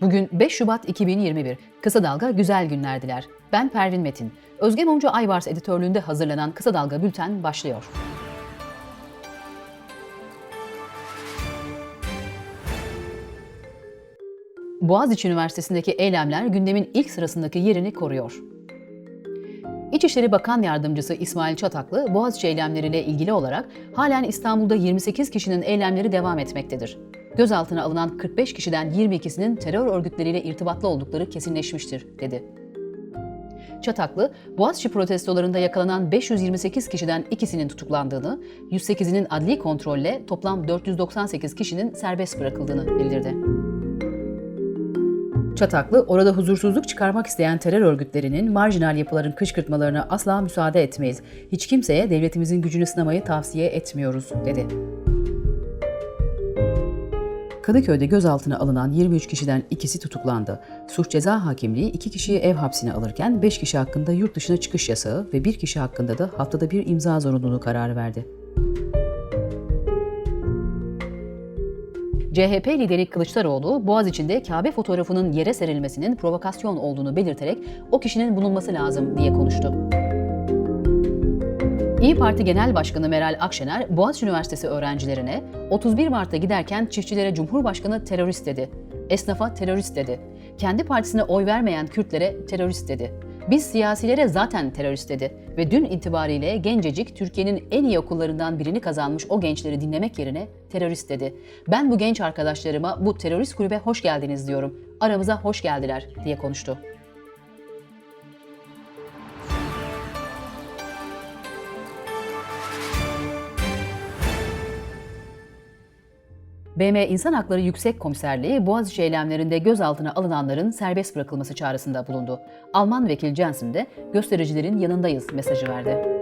Bugün 5 Şubat 2021. Kısa Dalga güzel günlerdiler. Ben Pervin Metin. Özge Mumcu Ayvars editörlüğünde hazırlanan Kısa Dalga Bülten başlıyor. Boğaziçi Üniversitesi'ndeki eylemler gündemin ilk sırasındaki yerini koruyor. İçişleri Bakan Yardımcısı İsmail Çataklı, Boğaziçi eylemleriyle ilgili olarak halen İstanbul'da 28 kişinin eylemleri devam etmektedir. Gözaltına alınan 45 kişiden 22'sinin terör örgütleriyle irtibatlı oldukları kesinleşmiştir, dedi. Çataklı, Boğaziçi protestolarında yakalanan 528 kişiden ikisinin tutuklandığını, 108'inin adli kontrolle toplam 498 kişinin serbest bırakıldığını bildirdi. Çataklı, orada huzursuzluk çıkarmak isteyen terör örgütlerinin, marjinal yapıların kışkırtmalarına asla müsaade etmeyiz. Hiç kimseye devletimizin gücünü sınamayı tavsiye etmiyoruz, dedi. Kadıköy'de gözaltına alınan 23 kişiden ikisi tutuklandı. Suç Ceza Hakimliği iki kişiyi ev hapsine alırken 5 kişi hakkında yurt dışına çıkış yasağı ve bir kişi hakkında da haftada bir imza zorunluluğu kararı verdi. CHP lideri Kılıçdaroğlu, Boğaziçi'nde Kabe fotoğrafının yere serilmesinin provokasyon olduğunu belirterek o kişinin bulunması lazım diye konuştu. İyi Parti Genel Başkanı Meral Akşener, Boğaziçi Üniversitesi öğrencilerine 31 Mart'ta giderken çiftçilere Cumhurbaşkanı terörist dedi. Esnafa terörist dedi. Kendi partisine oy vermeyen Kürtlere terörist dedi. Biz siyasilere zaten terörist dedi ve dün itibariyle gencecik Türkiye'nin en iyi okullarından birini kazanmış o gençleri dinlemek yerine terörist dedi. Ben bu genç arkadaşlarıma bu terörist kulübe hoş geldiniz diyorum. Aramıza hoş geldiler diye konuştu. BM İnsan Hakları Yüksek Komiserliği Boğaziçi eylemlerinde gözaltına alınanların serbest bırakılması çağrısında bulundu. Alman vekil Jensen de göstericilerin yanındayız mesajı verdi.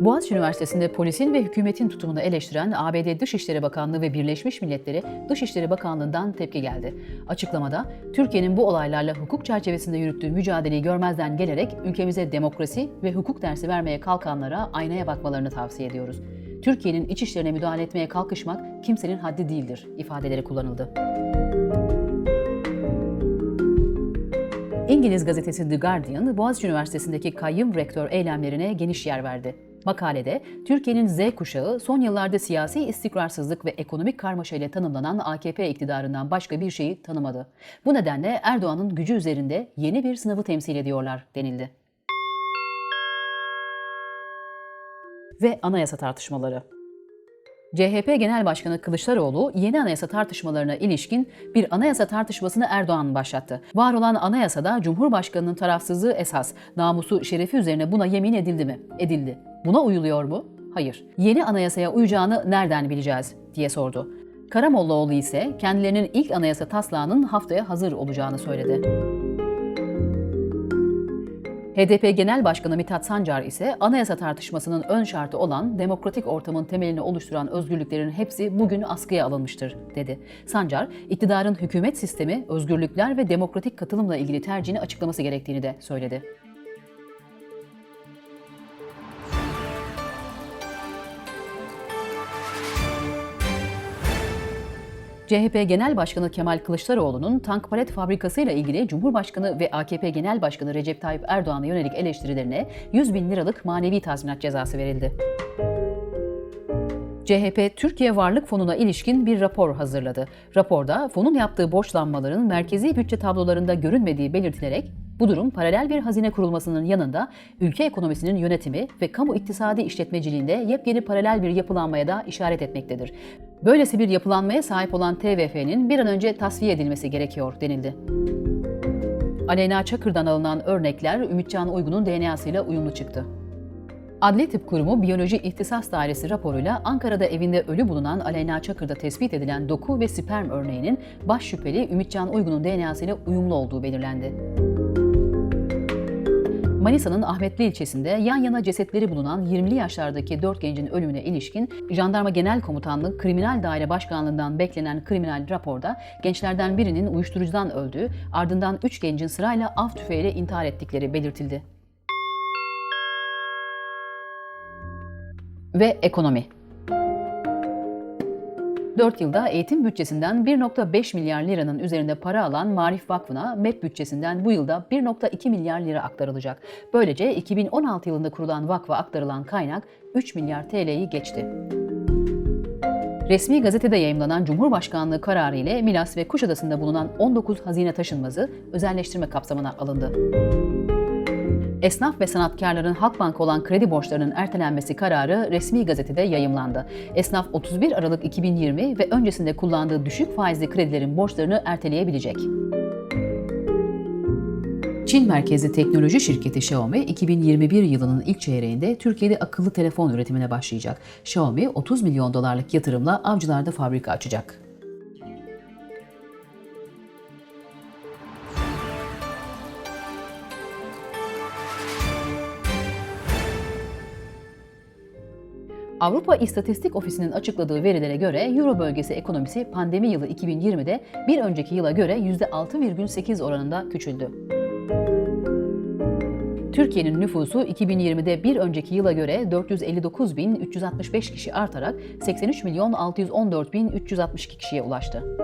Boğaziçi Üniversitesi'nde polisin ve hükümetin tutumunu eleştiren ABD Dışişleri Bakanlığı ve Birleşmiş Milletleri Dışişleri Bakanlığı'ndan tepki geldi. Açıklamada, Türkiye'nin bu olaylarla hukuk çerçevesinde yürüttüğü mücadeleyi görmezden gelerek ülkemize demokrasi ve hukuk dersi vermeye kalkanlara aynaya bakmalarını tavsiye ediyoruz. Türkiye'nin iç işlerine müdahale etmeye kalkışmak kimsenin haddi değildir ifadeleri kullanıldı. İngiliz gazetesi The Guardian, Boğaziçi Üniversitesi'ndeki kayyum rektör eylemlerine geniş yer verdi. Makalede, Türkiye'nin Z kuşağı son yıllarda siyasi istikrarsızlık ve ekonomik karmaşa ile tanımlanan AKP iktidarından başka bir şeyi tanımadı. Bu nedenle Erdoğan'ın gücü üzerinde yeni bir sınavı temsil ediyorlar denildi. Ve anayasa tartışmaları. CHP Genel Başkanı Kılıçdaroğlu yeni anayasa tartışmalarına ilişkin bir anayasa tartışmasını Erdoğan başlattı. Var olan anayasada Cumhurbaşkanının tarafsızlığı esas, namusu, şerefi üzerine buna yemin edildi mi? Edildi. Buna uyuluyor mu? Hayır. Yeni anayasaya uyacağını nereden bileceğiz diye sordu. Karamollaoğlu ise kendilerinin ilk anayasa taslağının haftaya hazır olacağını söyledi. HDP Genel Başkanı Mithat Sancar ise anayasa tartışmasının ön şartı olan demokratik ortamın temelini oluşturan özgürlüklerin hepsi bugün askıya alınmıştır, dedi. Sancar, iktidarın hükümet sistemi, özgürlükler ve demokratik katılımla ilgili tercihini açıklaması gerektiğini de söyledi. CHP Genel Başkanı Kemal Kılıçdaroğlu'nun tank palet fabrikası ile ilgili Cumhurbaşkanı ve AKP Genel Başkanı Recep Tayyip Erdoğan'a yönelik eleştirilerine 100 bin liralık manevi tazminat cezası verildi. CHP, Türkiye Varlık Fonu'na ilişkin bir rapor hazırladı. Raporda fonun yaptığı borçlanmaların merkezi bütçe tablolarında görünmediği belirtilerek bu durum paralel bir hazine kurulmasının yanında ülke ekonomisinin yönetimi ve kamu iktisadi işletmeciliğinde yepyeni paralel bir yapılanmaya da işaret etmektedir. Böylesi bir yapılanmaya sahip olan TVF'nin bir an önce tasfiye edilmesi gerekiyor denildi. Aleyna Çakır'dan alınan örnekler Ümitcan Uygun'un DNA'sıyla uyumlu çıktı. Adli Tıp Kurumu Biyoloji İhtisas Dairesi raporuyla Ankara'da evinde ölü bulunan Aleyna Çakır'da tespit edilen doku ve sperm örneğinin baş şüpheli Ümitcan Uygun'un DNA'sıyla uyumlu olduğu belirlendi. Manisa'nın Ahmetli ilçesinde yan yana cesetleri bulunan 20'li yaşlardaki 4 gencin ölümüne ilişkin Jandarma Genel Komutanlığı Kriminal Daire Başkanlığından beklenen kriminal raporda gençlerden birinin uyuşturucudan öldüğü, ardından 3 gencin sırayla av tüfeğiyle intihar ettikleri belirtildi. Ve ekonomi. 4 yılda eğitim bütçesinden 1.5 milyar liranın üzerinde para alan Marif Vakfı'na MEP bütçesinden bu yılda 1.2 milyar lira aktarılacak. Böylece 2016 yılında kurulan vakfa aktarılan kaynak 3 milyar TL'yi geçti. Resmi gazetede yayımlanan Cumhurbaşkanlığı kararı ile Milas ve Kuşadası'nda bulunan 19 hazine taşınmazı özelleştirme kapsamına alındı. Esnaf ve sanatkarların Halkbank olan kredi borçlarının ertelenmesi kararı resmi gazetede yayımlandı. Esnaf 31 Aralık 2020 ve öncesinde kullandığı düşük faizli kredilerin borçlarını erteleyebilecek. Çin merkezli teknoloji şirketi Xiaomi 2021 yılının ilk çeyreğinde Türkiye'de akıllı telefon üretimine başlayacak. Xiaomi 30 milyon dolarlık yatırımla Avcılar'da fabrika açacak. Avrupa İstatistik Ofisi'nin açıkladığı verilere göre Euro bölgesi ekonomisi pandemi yılı 2020'de bir önceki yıla göre %6,8 oranında küçüldü. Türkiye'nin nüfusu 2020'de bir önceki yıla göre 459.365 kişi artarak 83 milyon 614.362 kişiye ulaştı.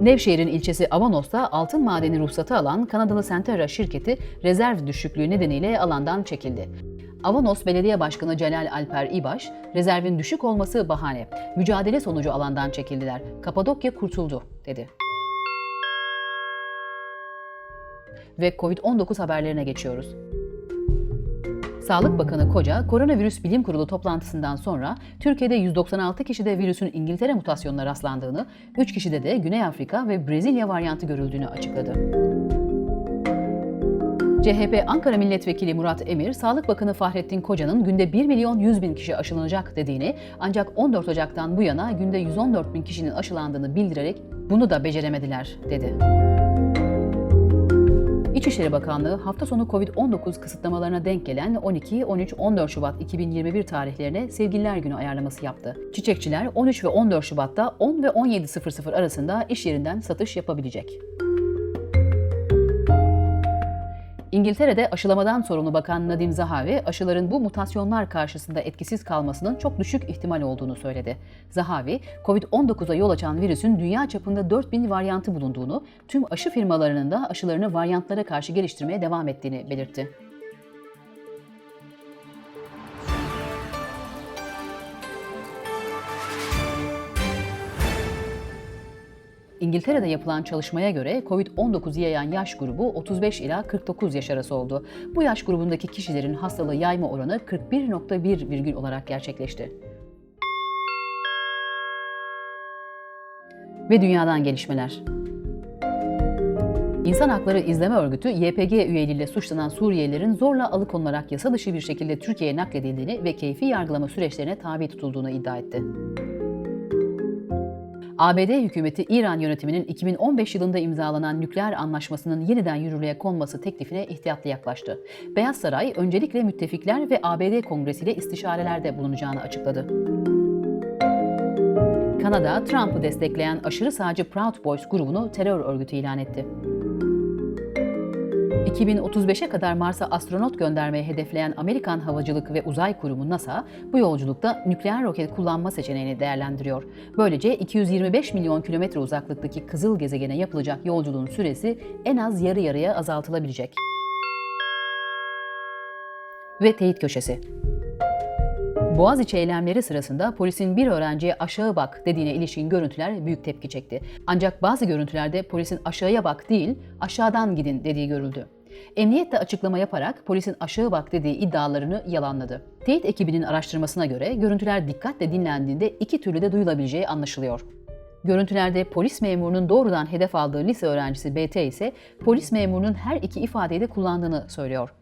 Nevşehir'in ilçesi Avanos'ta altın madeni ruhsatı alan Kanadalı Centerra şirketi rezerv düşüklüğü nedeniyle alandan çekildi. Avanos Belediye Başkanı Celal Alper İbaş, rezervin düşük olması bahane. Mücadele sonucu alandan çekildiler. Kapadokya kurtuldu, dedi. Ve Covid-19 haberlerine geçiyoruz. Sağlık Bakanı Koca, Koronavirüs Bilim Kurulu toplantısından sonra Türkiye'de 196 kişide virüsün İngiltere mutasyonuna rastlandığını, 3 kişide de Güney Afrika ve Brezilya varyantı görüldüğünü açıkladı. CHP Ankara Milletvekili Murat Emir, Sağlık Bakanı Fahrettin Koca'nın günde 1 milyon 100 bin kişi aşılanacak dediğini ancak 14 Ocak'tan bu yana günde 114 bin kişinin aşılandığını bildirerek bunu da beceremediler dedi. İçişleri Bakanlığı hafta sonu Covid-19 kısıtlamalarına denk gelen 12, 13, 14 Şubat 2021 tarihlerine Sevgililer Günü ayarlaması yaptı. Çiçekçiler 13 ve 14 Şubat'ta 10 ve 17.00 arasında iş yerinden satış yapabilecek. İngiltere'de aşılamadan sorumlu bakan Nadim Zahavi, aşıların bu mutasyonlar karşısında etkisiz kalmasının çok düşük ihtimal olduğunu söyledi. Zahavi, COVID-19'a yol açan virüsün dünya çapında 4000 varyantı bulunduğunu, tüm aşı firmalarının da aşılarını varyantlara karşı geliştirmeye devam ettiğini belirtti. İngiltere'de yapılan çalışmaya göre COVID-19 yayan yaş grubu 35 ila 49 yaş arası oldu. Bu yaş grubundaki kişilerin hastalığı yayma oranı 41.1 virgül olarak gerçekleşti. Ve dünyadan gelişmeler. İnsan Hakları İzleme Örgütü, YPG üyeliğiyle suçlanan Suriyelilerin zorla alıkonularak yasa dışı bir şekilde Türkiye'ye nakledildiğini ve keyfi yargılama süreçlerine tabi tutulduğunu iddia etti. ABD hükümeti İran yönetiminin 2015 yılında imzalanan nükleer anlaşmasının yeniden yürürlüğe konması teklifine ihtiyatlı yaklaştı. Beyaz Saray öncelikle müttefikler ve ABD kongresiyle istişarelerde bulunacağını açıkladı. Kanada, Trump'ı destekleyen aşırı sağcı Proud Boys grubunu terör örgütü ilan etti. 2035'e kadar Mars'a astronot göndermeyi hedefleyen Amerikan Havacılık ve Uzay Kurumu NASA, bu yolculukta nükleer roket kullanma seçeneğini değerlendiriyor. Böylece 225 milyon kilometre uzaklıktaki kızıl gezegene yapılacak yolculuğun süresi en az yarı yarıya azaltılabilecek. Ve teyit köşesi. Boğaziçi eylemleri sırasında polisin bir öğrenciye aşağı bak dediğine ilişkin görüntüler büyük tepki çekti. Ancak bazı görüntülerde polisin aşağıya bak değil, aşağıdan gidin dediği görüldü. Emniyet de açıklama yaparak polisin aşağı bak dediği iddialarını yalanladı. Teyit ekibinin araştırmasına göre görüntüler dikkatle dinlendiğinde iki türlü de duyulabileceği anlaşılıyor. Görüntülerde polis memurunun doğrudan hedef aldığı lise öğrencisi BT ise polis memurunun her iki ifadeyi de kullandığını söylüyor.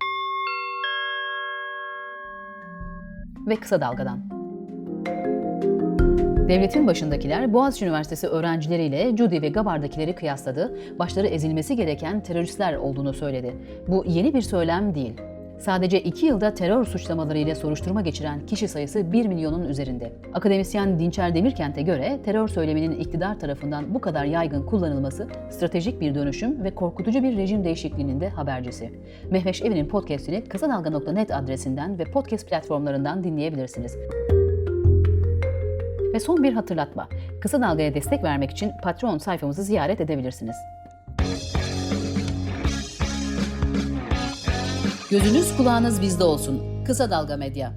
Ve kısa dalgadan. Devletin başındakiler Boğaziçi Üniversitesi öğrencileriyle Cudi ve Gabar'dakileri kıyasladı, başları ezilmesi gereken teröristler olduğunu söyledi. Bu yeni bir söylem değil. Sadece iki yılda terör suçlamalarıyla soruşturma geçiren kişi sayısı 1 milyonun üzerinde. Akademisyen Dinçer Demirkent'e göre terör söyleminin iktidar tarafından bu kadar yaygın kullanılması stratejik bir dönüşüm ve korkutucu bir rejim değişikliğinin de habercisi. Mehveş Evi'nin podcastini kısadalga.net adresinden ve podcast platformlarından dinleyebilirsiniz. Ve son bir hatırlatma. Kısa Dalga'ya destek vermek için Patreon sayfamızı ziyaret edebilirsiniz. Gözünüz kulağınız bizde olsun. Kısa Dalga Medya.